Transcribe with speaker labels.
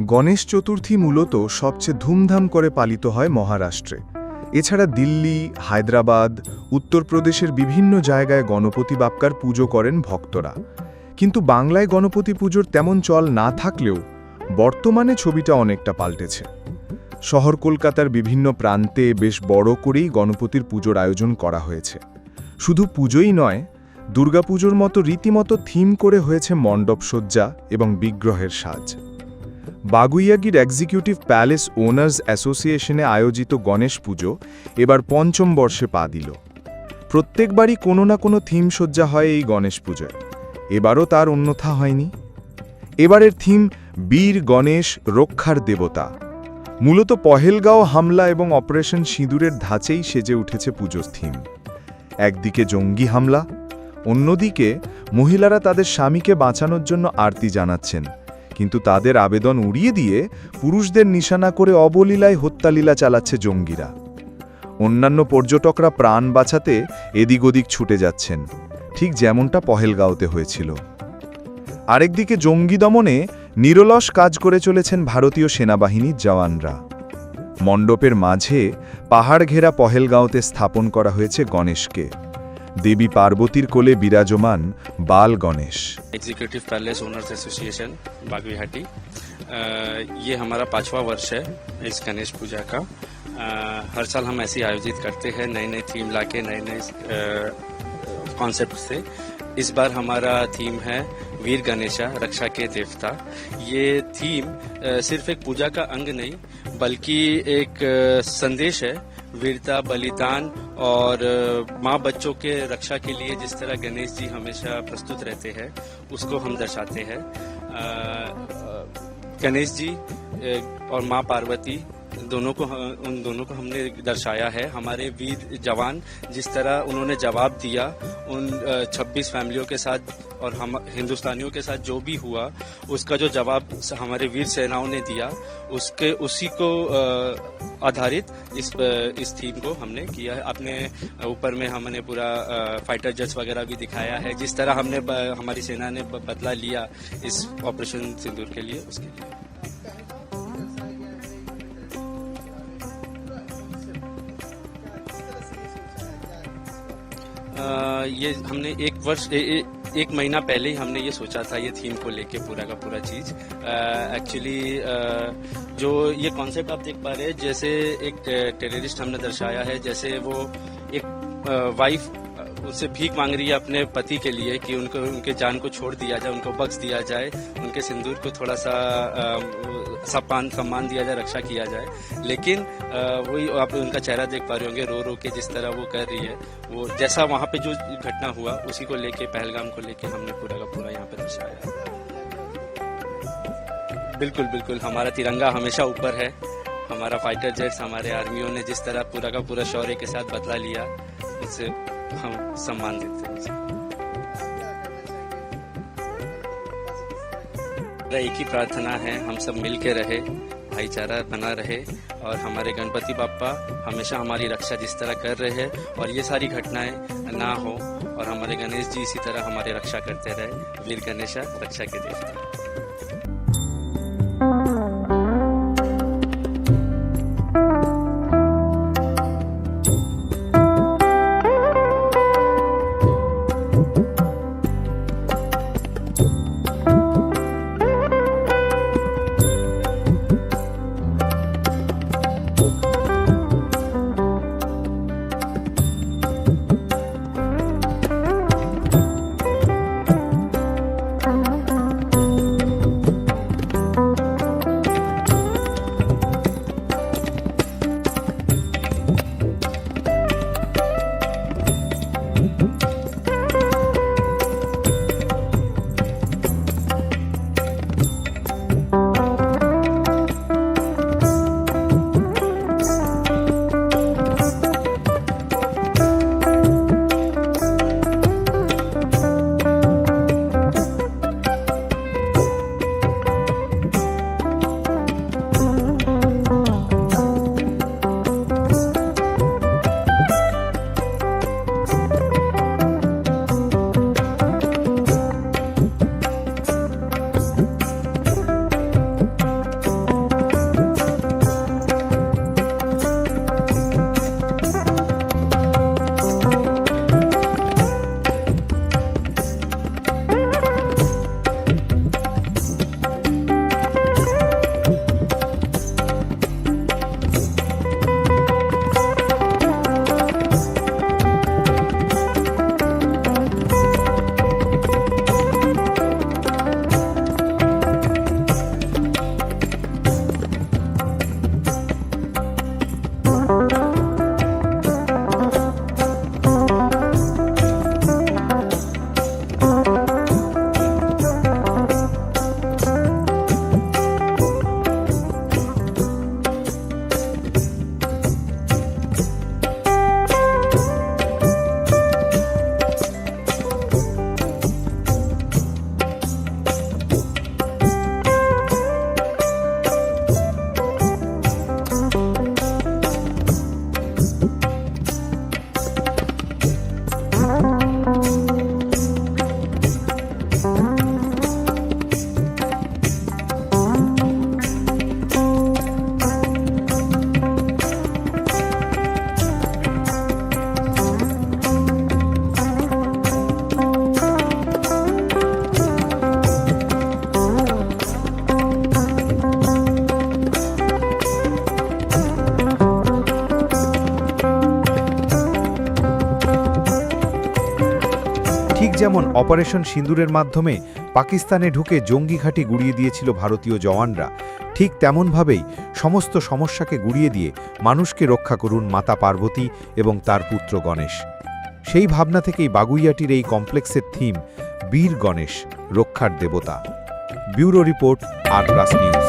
Speaker 1: গণেশ চতুর্থী মূলত সবচেয়ে ধুমধাম করে পালিত হয় মহারাষ্ট্রে। এছাড়া দিল্লি, হায়দ্রাবাদ, উত্তরপ্রদেশের বিভিন্ন জায়গায় গণপতি বাপ্কার পুজো করেন ভক্তরা। কিন্তু বাংলায় গণপতি পুজোর তেমন চল না থাকলেও বর্তমানে ছবিটা অনেকটা পাল্টেছে। শহর কলকাতার বিভিন্ন প্রান্তে বেশ বড় করেই গণপতির পুজোর আয়োজন করা হয়েছে। শুধু পুজোই নয়, দুর্গাপুজোর মতো রীতিমতো থিম করে হয়েছে মণ্ডপসজ্জা এবং বিগ্রহের সাজ। বাগুইয়াগির এক্সিকিউটিভ প্যালেস ওনার্স অ্যাসোসিয়েশনে আয়োজিত গণেশ পুজো এবার পঞ্চম বর্ষে পা দিল। প্রত্যেকবারই কোনো না কোনো থিম সজ্জা হয় এই গণেশ পুজোয়। এবারও তার অন্যথা হয়নি। এবারের থিম বীর গণেশ রক্ষার দেবতা। মূলত পহেলগাঁও হামলা এবং অপারেশন সিঁদুরের ধাঁচেই সেজে উঠেছে পুজোর থিম একদিকে জঙ্গি হামলা, অন্যদিকে মহিলারা তাদের স্বামীকে বাঁচানোর জন্য আরতি জানাচ্ছেন কিন্তু তাদের আবেদন উড়িয়ে দিয়ে পুরুষদের নিশানা করে অবলীলায় হত্যালীলা চালাচ্ছে জঙ্গিরা। অন্যান্য পর্যটকরা প্রাণ বাঁচাতে এদিক ওদিক ছুটে যাচ্ছেন, ঠিক যেমনটা পহেলগাঁওতে হয়েছিল। আরেকদিকে জঙ্গি দমনে নিরলস কাজ করে চলেছেন ভারতীয় সেনাবাহিনীর জওয়ানরা। মণ্ডপের মাঝে পাহাড় ঘেরা পহেলগাঁওতে স্থাপন করা হয়েছে গণেশকে। দেবী পার্বতীর কোলে বিরাজমান Bal Ganesh
Speaker 2: executive palace owners association Baguiati अ, ये हमारा पांचवा वर्ष है इस गणेश पूजा का अ, हर साल हम ऐसे ही आयोजित करते हैं नए नए थीम लाके नए नए कॉन्सेप्ट से इस बार हमारा थीम है वीर गणेशा रक्षा के देवता ये थीम अ, सिर्फ एक पूजा का अंग नहीं बल्कि एक अ, संदेश है वीरता, बलिदान और माँ बच्चों के रक्षा के लिए जिस तरह गणेश जी हमेशा प्रस्तुत रहते हैं, उसको हम दर्शाते हैं। गणेश जी और माँ पार्वती दोनों को उन दोनों को हमने दर्शाया है। हमारे वीर जवान जिस तरह उन्होंने जवाब दिया उन अ, 26 फैमिलियों के साथ और हम हिंदुस्तानियों के साथ जो भी हुआ उसका जो जवाब हमारे वीर सेनाओं ने दिया उसके उसी को आधारित इस इस थीम को हमने किया है। अपने ऊपर में हमने पूरा फाइटर जेट्स वगैरह भी दिखाया है। जिस तरह हमने हमारी सेना ने बदला लिया इस ऑपरेशन सिंदूर के लिए उसके लिए। ये हमने एक वर्ष ए, ए, एक महीना पहले ही हमने ये सोचा था ये थीम को लेके पूरा का पूरा चीज़। एक्चुअली जो ये कॉन्सेप्ट आप देख पा रहे हैं जैसे एक टेररिस्ट हमने दर्शाया है जैसे वो एक वाइफ उससे भीख मांग रही है अपने पति के लिए कि उनको, उनके जान को छोड़ दिया जाए, उनको बख्श दिया जाए, उनके सिंदूर को थोड़ा सा सम्मान सम्मान दिया जाए, रक्षा किया जाए। लेकिन वही आप उनका चेहरा देख पा रहे होंगे, रो रो के जिस तरह वो कर रही है, वो जैसा वहाँ पे जो घटना हुआ, उसी को लेके, पहलगाम को लेके हमने पूरा का पूरा यहाँ पे दर्शाया। बिल्कुल बिल्कुल, हमारा तिरंगा हमेशा ऊपर है। हमारा फाइटर जेट्स, हमारे आर्मियों ने जिस तरह पूरा का पूरा शौर्य के साथ बदला लिया उससे हम सम्मान देते हैं एक ही प्रार्थना है, हम सब मिल के रहे, भाईचारा बना रहे, और हमारे गणपति बापा हमेशा हमारी रक्षा जिस तरह कर रहे हैं, और ये सारी घटनाएँ ना हो, और हमारे गणेश जी इसी तरह हमारी रक्षा करते रहे, वीर गणेशा, रक्षा के देवता।
Speaker 3: Música যেমন অপারেশন সিন্দুরের মাধ্যমে পাকিস্তানে ঢুকে জঙ্গি ঘাঁটি গুড়িয়ে দিয়েছিল ভারতীয় জওয়ানরা, ঠিক তেমনভাবেই সমস্ত সমস্যাকে গুড়িয়ে দিয়ে মানুষকে রক্ষা করুন মাতা পার্বতী এবং তার পুত্র গণেশ। সেই ভাবনা থেকেই বাগুইয়াটির এই কমপ্লেক্সের থিম, বীর গণেশ, রক্ষার দেবতা। Bureau report plus news.